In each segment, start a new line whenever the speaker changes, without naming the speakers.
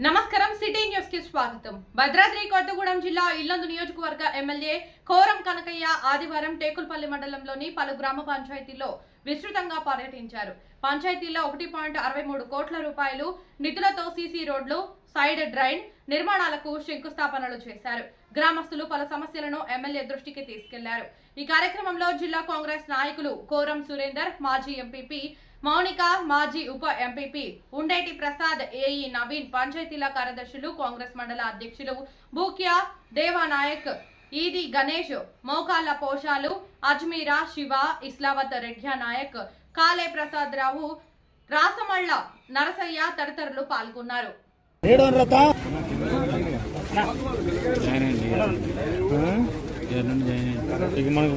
నమస్కారం సిటీ న్యూస్కి స్వాగతం. భద్రాద్రి కొత్తగూడెం జిల్లా ఇల్లందు నియోజకవర్గ ఎమ్మెల్యే కోరం కనకయ్య ఆదివారం టేకుల్పల్లి మండలంలోని పలు గ్రామ పంచాయతీల్లో విస్తృతంగా పర్యటించారు. పంచాయతీల్లో ఒకటి పాయింట్ అరవై మూడు కోట్ల రూపాయలు నిధులతో సీసీ రోడ్లు సైడ్ డ్రైన్ నిర్మాణాలకు శంకుస్థాపనలు చేశారు. గ్రామస్తులు పలు సమస్యలను ఎమ్మెల్యే దృష్టికి తీసుకెళ్ళారు. ఈ కార్యక్రమంలో జిల్లా కాంగ్రెస్ నాయకులు కోరం సురేందర్ మాజీ ఎంపీపీ మౌనిక మాజీ ఉప ఎంపీపీ ఉండేటి ప్రసాద్ ఏఈ నవీన్ పంచాయతీల కార్యదర్శులు కాంగ్రెస్ మండల అధ్యక్షులు బూక్యా దేవానాయక్ ఈది గణేష్ మోకాళ్ళ పోషాలు అజ్మీరా శివ ఇస్లావత్ రెడ్యా నాయక్ కాలే ప్రసాద్ రావు రాసమళ్ళ నరసయ్య తదితరులు పాల్గొన్నారు.
మనకు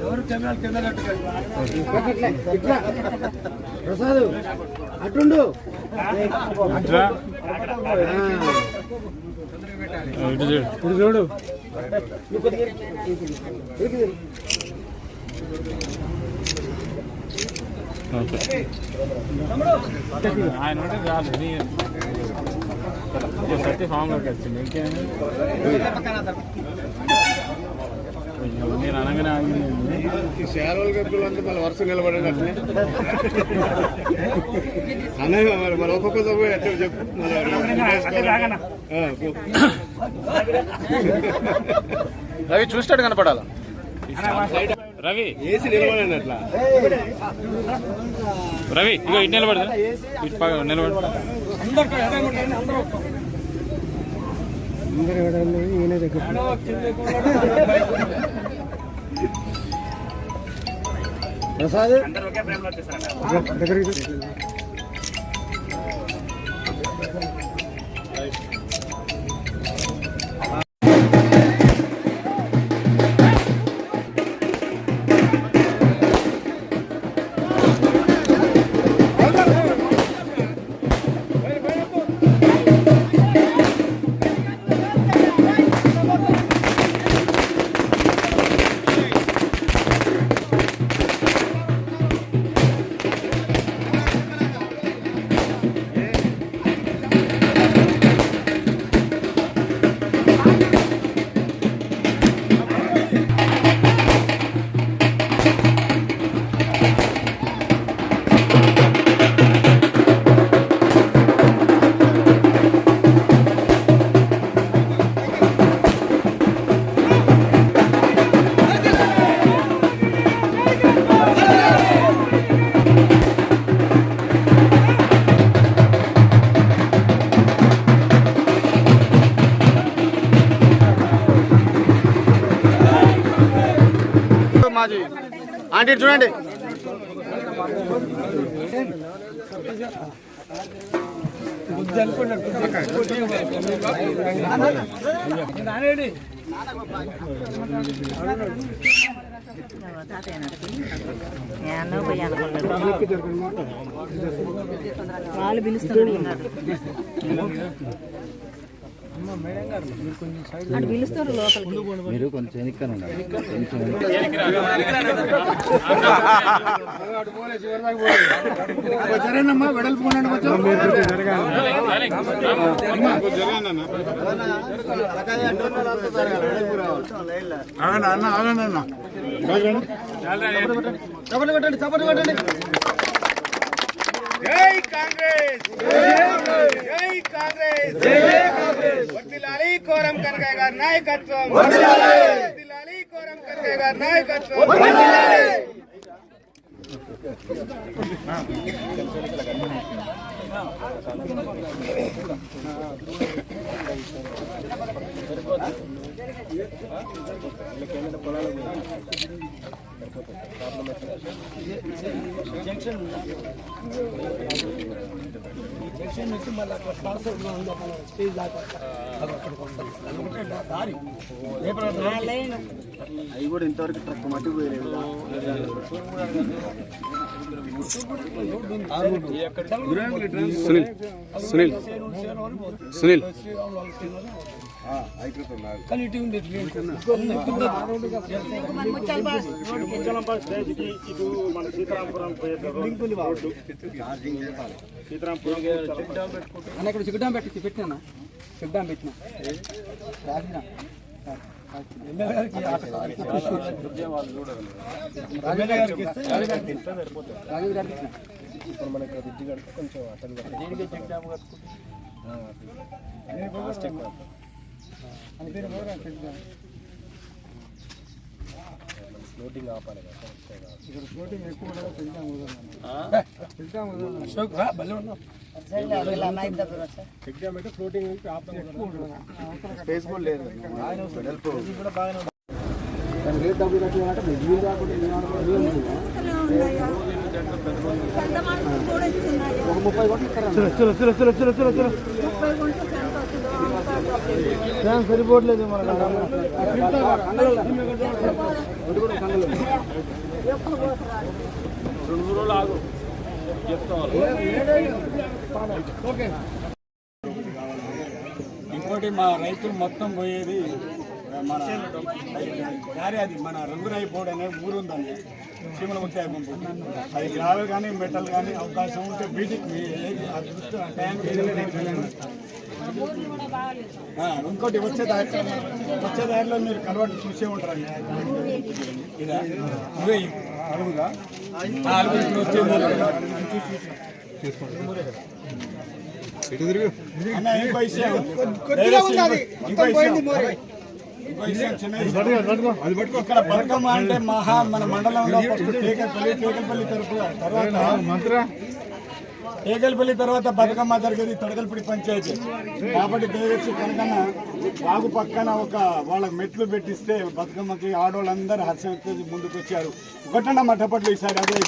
ఎవరు కెమెరాలు కింద ఇట్లా. ప్రసాద్ అటుండు ఇప్పుడు చూడు.
ఆయన ఉంటే చాలు సత్య ఫామ్లోకి వచ్చింది ఇంకేమి నేను అనగానే ఆగింది
ఈ గప్పులు అంటే మళ్ళీ వరుస నిలబడేటట్లే అనే మరి మరి ఒక్కొక్క పోయి ఎట్లా చెప్పు
రవి చూస్తాడు కనపడాల రవి. రవి ఇగో ఇటు నిలబడదా ఇటు నిలబడు.
ప్రసాద్ దగ్గరికి
మాది ఆంటీ చూడండి.
వాళ్ళు పిలుస్తున్నారు.
మీరు కొంచెం ఉండాలి
సరేనమ్మా వెడల్పు ఉండండి. కొంచెం ఆగండి అన్న ఆగండి. అన్న చప్పట్లు కొట్టండి చప్పట్లు కొట్టండి. జై కాంగ్రెస్! జై కాంగ్రెస్! వర్ధిల్లాలి కోరం కనకయ్య గారి నాయకత్వం! వర్ధిల్లాలి కోరం కనకయ్య గారి నాయకత్వం!
జంక్షన్ నుంచి మళ్ళీ అక్కడ ట్రాన్స్ఫర్ ఉంది మన స్టేజ్ దాకా అది దారి
అవి కూడా ఇంతవరకు ట్రక్ మట్టి పోయలేదు
సునీల్. సునీల్. సునీల్.
కానీ ఇటు ఉంది అన్న ఇక్కడ సిగ్గుడాం పెట్టి పెట్టినా? సిగ్గుడాం పెట్టినా? రాసిన రాజేంద్ర గారికి రాజేంద్ర గారికి ఇప్పుడు మనకి కడితే కొంచెం అటెండ్ కట్టుకుంటే ఫ్లోటింగ్ ఆపాలి ఇక్కడ ఫ్లోటింగ్ ఎక్కువ అశోక్ రా భలే ఉన్నావు చెక్ డ్యామ్ అయితే ఫ్లోటింగ్
స్పేస్ కూడా లేదు
రేట్ డబ్బులు కట్టాలంటే మీరు కాకుండా ఒక ముప్పై కోట్లు ఇస్తారా
చలో చలో చలో చలో చలో చలో
ఇంకోటి మా రైతులు మొత్తం పోయేది మన దారి అది మన రంగురాయి బోర్డు అనే ఊరు ఉందండి. చీమల ముత్యాయి పంపు అది గ్రావెల్ కానీ మెటల్ కానీ అవకాశం ఉంటే బీటికి మీ ఆ టైంకి ఏదైనా ఇంకోటి వచ్చే దారి వచ్చే దారిలో మీరు కలవట్టు చూసే ఉంటారు ఇదా? ఇవే అడుగుదా? వచ్చే. ఇక్కడ బతుకమ్మ అంటే మహా మన మండలంలో టేకల్పల్లి టేకల్పల్లి తరపు తర్వాత టేకల్పల్లి తర్వాత బతుకమ్మ జరిగేది తొడగల్పల్లి పంచాయతీ. కాబట్టి దయచేసి కనుకన్న వాగు పక్కన ఒక వాళ్ళ మెట్లు పెట్టిస్తే బతుకమ్మకి ఆడవాళ్ళందరూ హర్షం ముందుకు వచ్చారు ఒకటన్న మట్టపట్లు ఈసారి అదే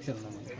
দেখছেন না মানে